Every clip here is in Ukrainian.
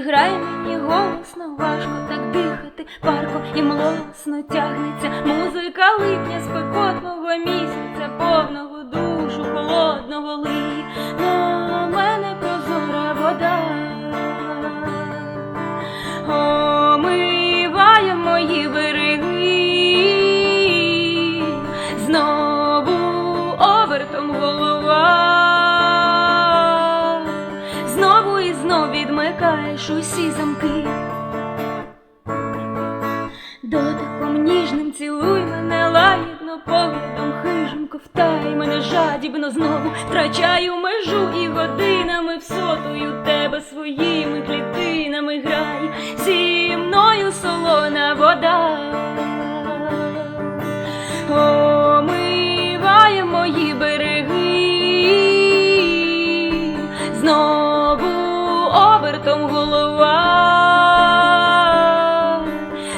грай мені голосно, важко так дихати, парко і млосно тягнеться. Музика липня спекотного місяця, повного душу, холодного лиї, відмикаєш усі замки. Дотиком ніжним цілуй мене лагідно, поглядом хижим ковтай мене жадібно знову втрачаю межу і годинами всотую тебе своїми клітинами грай зі мною солона вода. Омиває мої береги, знову обертом голова.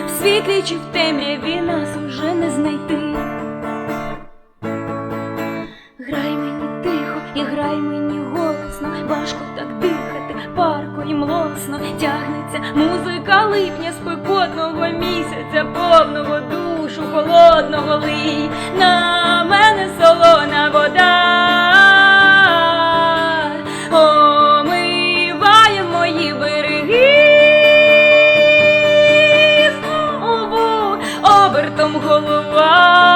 В світлі чи в темряві нас уже не знайти. Грай мені тихо і грай мені голосно, важко так дихати, парко і млосно тягнеться музика липня спекотного місяця, повного душу, холодного лий, Мої береги, знову обертом голова.